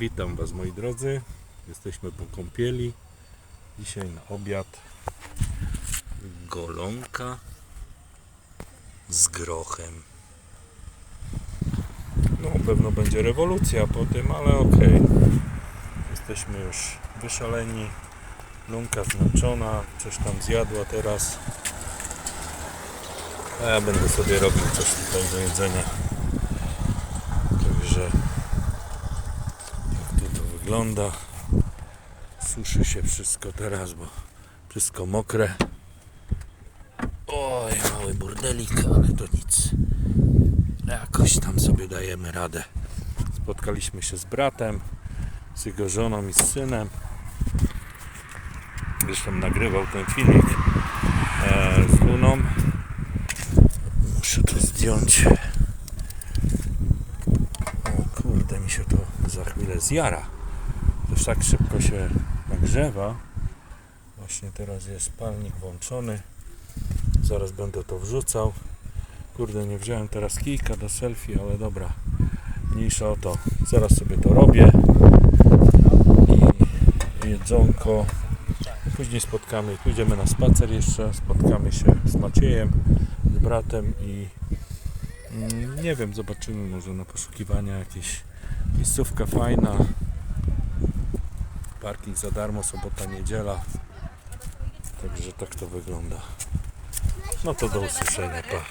Witam Was moi drodzy. Jesteśmy po kąpieli. Dzisiaj na obiad golonka z grochem. No pewno będzie rewolucja po tym, ale okej. Jesteśmy już wyszaleni. Lunka zmęczona, coś tam zjadła teraz. A ja będę sobie robił coś tutaj do jedzenia. Także tak wygląda. Suszy się wszystko teraz, bo wszystko mokre. Oj, mały burdelik, ale to nic. Jakoś tam sobie dajemy radę. Spotkaliśmy się z bratem, z jego żoną i z synem. Zresztą nagrywał ten filmik e, z Luną. Muszę to zdjąć. O kurde, mi się to za chwilę zjara. Już tak szybko się nagrzewa. Właśnie teraz jest palnik włączony. Zaraz będę to wrzucał. Kurde, nie wziąłem teraz kijka do selfie, ale dobra. Mniejsza o to. Zaraz sobie to robię. I jedzonko. Później spotkamy, pójdziemy na spacer jeszcze. Spotkamy się z Maciejem, z bratem i mm, nie wiem, zobaczymy może na poszukiwania jakieś miejscówka fajna. Parking za darmo, sobota, niedziela. Także tak to wygląda. No to do usłyszenia, pa.